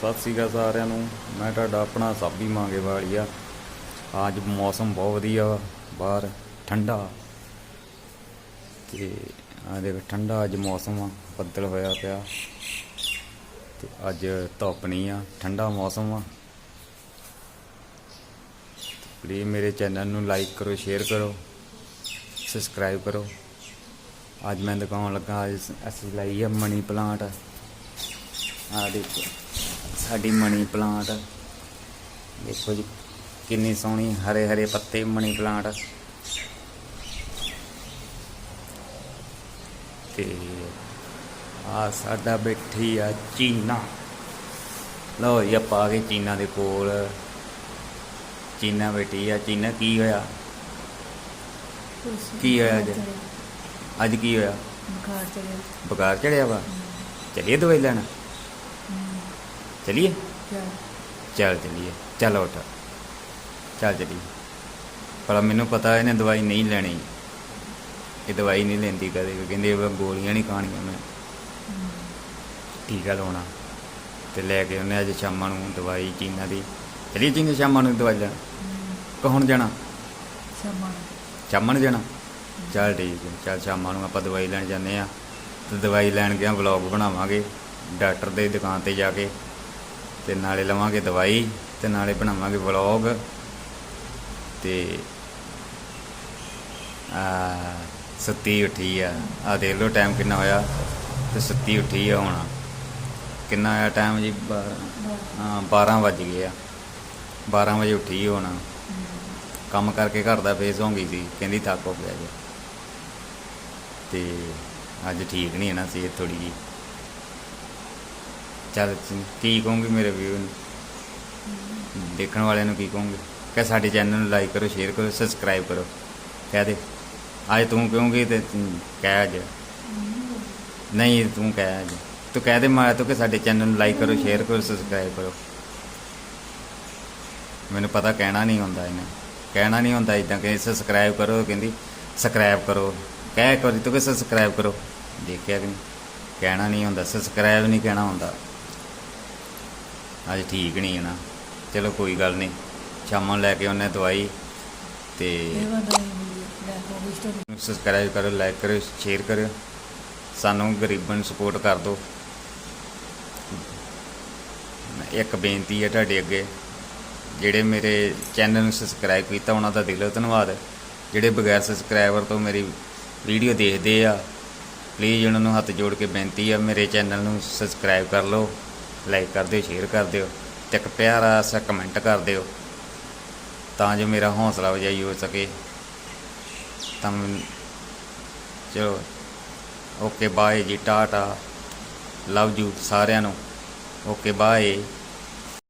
ਸਤਿ ਸ੍ਰੀ ਅਕਾਲ ਸਾਰਿਆਂ ਨੂੰ। ਮੈਂ ਤੁਹਾਡਾ ਆਪਣਾ ਸਾਬੀ ਮੰਗੇ ਵਾਲੀਆ। ਅੱਜ ਮੌਸਮ ਬਹੁਤ ਵਧੀਆ ਵਾ, ਬਾਹਰ ਠੰਡਾ। ਤੇ ਆ ਦੇਖ, ਠੰਡਾ ਅੱਜ ਮੌਸਮ ਆ, ਬੱਦਲ ਹੋਇਆ ਪਿਆ। ਤੇ ਅੱਜ ਧੁੱਪ ਨਹੀਂ ਆ, ਠੰਡਾ ਮੌਸਮ ਆ। ਪਲੀਜ਼ ਮੇਰੇ ਚੈਨਲ ਨੂੰ ਲਾਈਕ ਕਰੋ ਸ਼ੇਅਰ ਕਰੋ ਸਬਸਕ੍ਰਾਈਬ ਕਰੋ। ਅੱਜ ਮੈਂ ਦਿਖਾਉਣ ਲੱਗਾ ਅੱਜ ਅਸੀਂ ਲਾਈ ਆ ਮਨੀ ਪਲਾਂਟ। ਆ ਦੇਖੋ। ਸਾਡੀ ਮਨੀ ਪਲਾਂਟ। ਦੇਖੋ ਜੀ ਕਿੰਨੀ ਸੋਹਣੀ ਹਰੇ ਹਰੇ ਪੱਤੇ ਮਨੀ ਪਲਾਂਟ। ਤੇ ਆ ਸਾਡਾ ਬੈਠੀ ਆ ਚੀਨਾ। ਲਓ ਜੀ ਆਪਾਂ ਆ ਗਏ ਚੀਨਾ ਦੇ ਕੋਲ। ਚੀਨਾ ਬੈਠੀ ਆ। ਚੀਨਾ ਕੀ ਹੋਇਆ? ਕੀ ਹੋਇਆ ਅੱਜ? ਅੱਜ ਕੀ ਹੋਇਆ? ਬੁਖਾਰ ਚੜਿਆ। ਬੁਖਾਰ ਚੜਿਆ ਵਾ? ਚਲਿਏ ਦਵਾਈ ਲੈਣ। ਚਲਿਏ? ਕਿਆ ਚੱਲ ਚਲੀਏ। ਚੱਲ ਉੱਠ। ਚੱਲ ਚਲੀਏ। ਪਰ ਮੈਨੂੰ ਪਤਾ ਇਹਨੇ ਦਵਾਈ ਨਹੀਂ ਲੈਣੀ। ਇਹ ਦਵਾਈ ਨਹੀਂ ਲੈਂਦੀ ਕਦੇ। ਵੀ ਕਹਿੰਦੀ ਇਹ ਗੋਲੀਆਂ ਨਹੀਂ ਖਾਣੀਆਂ ਮੈਂ। ਟੀਕਾ ਲਾਉਣਾ। ਤੇ ਲੈ ਕੇ ਉਹਨੇ ਅੱਜ ਸ਼ਾਮਾਂ ਨੂੰ ਦਵਾਈ ਚੀਨਾ ਦੀ। ਚਲੀਏ ਚੀਨਾ ਸ਼ਾਮਾਂ ਨੂੰ ਦਵਾਈ ਲੈਣ। ਕੌਣ ਜਾਣਾ? ਸਮਾਂ ਸ਼ਾਮਾਂ ਨੂੰ ਜਾਣਾ? ਚੱਲ ਠੀਕ ਹੈ ਚੱਲ ਸ਼ਾਮਾਂ ਨੂੰ ਆਪਾਂ ਦਵਾਈ ਲੈਣ ਜਾਂਦੇ ਆ। ਤੇ ਦਵਾਈ ਲੈਣ ਗਿਆ ਵਲੌਗ ਬਣਾਵਾਂਗੇ। ਡਾਕਟਰ ਦੇ ਦੁਕਾਨ ਤੇ ਜਾ ਕੇ। ਤੇ ਨਾਲੇ ਲਵਾਂਗੇ ਦਵਾਈ ਤੇ ਨਾਲੇ ਬਣਾਵਾਂਗੇ ਵਲੌਗ। ਤੇ, ਆ, ਸੱਤੀ ਉੱਠੀ ਆ। ਆ ਦੇਖ ਲਓ ਟਾਈਮ ਕਿੰਨਾ ਹੋਇਆ। ਤੇ ਸੱਤੀ ਉੱਠੀ ਆ ਹੁਣ। ਕਿੰਨਾ ਆਇਆ ਟਾਈਮ ਜੀ? ਬਾਰਾਂ- 12 ਵੱਜ ਗਏ ਆ। 12 ਵਜੇ ਉੱਠੀ ਹੁਣ। ਕੰਮ ਕਰਕੇ ਘਰ ਦਾ ਫੇਸ ਹੋ ਗਈ ਸੀ। ਕਹਿੰਦੀ ਥੱਕ ਹੋ ਗਿਆ ਜੀ। ਤੇ ਅੱਜ ਠੀਕ ਨਹੀਂ ਹੈ ਨਾ ਸਿਹਤ ਥੋੜੀ ਜੀ ਚੱਲ ਚ- ਕੀ ਕਹੂੰਗੀ ਮੇਰੇ ਵੀਊ ਨੂੰ? ਦੇਖਣ ਵਾਲਿਆਂ ਨੂੰ ਕੀ ਕਹੂੰਗੀ? ਕਿ ਸਾਡੇ ਚੈਨਲ ਨੂੰ ਲਾਈਕ ਕਰੋ ਸ਼ੇਅਰ ਕਰੋ ਸਬਸਕ੍ਰਾਈਬ ਕਰੋ। ਕਹਿ ਦੇ, ਅੱਜ ਤੂੰ ਕਹੂੰਗੀ ਤੇ ਤੂੰ ਕਹਿ ਅੱਜ। ਨਹੀਂ, ਤੂੰ ਕਹਿ ਅੱਜ। ਤੂੰ ਕਹਿ ਦੇ ਮਾਇਆ ਤੂੰ ਕਿ ਸਾਡੇ ਚੈਨਲ ਨੂੰ ਲਾਈਕ ਕਰੋ ਸ਼ੇਅਰ ਕਰੋ ਸਬਸਕ੍ਰਾਈਬ ਕਰੋ। ਮੈਨੂੰ ਪਤਾ ਕਹਿਣਾ ਨਹੀਂ ਹੁੰਦਾ ਇਹਨੇ। ਕਹਿਣਾ ਨਹੀਂ ਹੁੰਦਾ ਇਦਾਂ ਕਿ ਸਬਸਕ੍ਰਾਈਬ ਕਰੋ, ਕਹਿੰਦੀ ਸਬਸਕ੍ਰਾਈਬ ਕਰੋ। ਕਹਿ ਕਰੀ ਤੂੰ ਕਿ ਸਬਸਕ੍ਰਾਈਬ ਕਰੋ। ਦੇਖਿਆ ਕਿ ਨਹੀਂ? ਕਹਿਣਾ ਨਹੀਂ ਹੁੰਦਾ ਸਬਸਕ੍ਰਾਈਬ ਨਹੀਂ ਕਹਿਣਾ ਹੁੰਦਾ ਅੱਜ ਠੀਕ ਨਹੀਂ ਹੈ ਨਾ। ਚਲੋ ਕੋਈ ਗੱਲ ਨਹੀਂ। ਸ਼ਾਮਾਂ ਲੈ ਕੇ ਉਹਨੇ ਦਵਾਈ ਤੇ ਸਬਸਕ੍ਰਾਈਬ ਕਰੋ ਲਾਈਕ ਕਰੋ ਸ਼ੇਅਰ ਕਰੋ। ਸਾਨੂੰ ਗਰੀਬਾਂ ਨੂੰ ਸਪੋਰਟ ਕਰ ਦਿਓ। ਇੱਕ ਬੇਨਤੀ ਹੈ ਤੁਹਾਡੇ ਅੱਗੇ। ਜਿਹੜੇ ਮੇਰੇ ਚੈਨਲ ਨੂੰ ਸਬਸਕ੍ਰਾਈਬ ਕੀਤਾ ਉਹਨਾਂ ਦਾ ਦਿਲੋਂ ਧੰਨਵਾਦ। ਜਿਹੜੇ ਬਗੈਰ ਸਬਸਕ੍ਰਾਈਬਰ ਤੋਂ ਮੇਰੀ ਵੀਡੀਓ ਦੇਖਦੇ ਆ ਪਲੀਜ਼ ਉਹਨਾਂ ਨੂੰ ਹੱਥ ਜੋੜ ਕੇ ਬੇਨਤੀ ਆ ਮੇਰੇ ਚੈਨਲ ਨੂੰ ਸਬਸਕ੍ਰਾਈਬ ਕਰ ਲਓ। ਲਾਈਕ ਕਰ ਦਿਓ ਸ਼ੇਅਰ ਕਰ ਦਿਓ ਤੇ ਇੱਕ ਪਿਆਰਾ ਸਾ ਕਮੈਂਟ ਕਰ ਦਿਓ ਤਾਂ ਜੋ ਮੇਰਾ ਹੌਸਲਾ ਵਜਾਈ ਹੋ ਸਕੇ। ਤਾਂ ਚਲੋ, ਓਕੇ, ਬਾਏ ਜੀ, ਟਾਟਾ, ਲਵ ਯੂ ਸਾਰਿਆਂ ਨੂੰ। Okay, bye.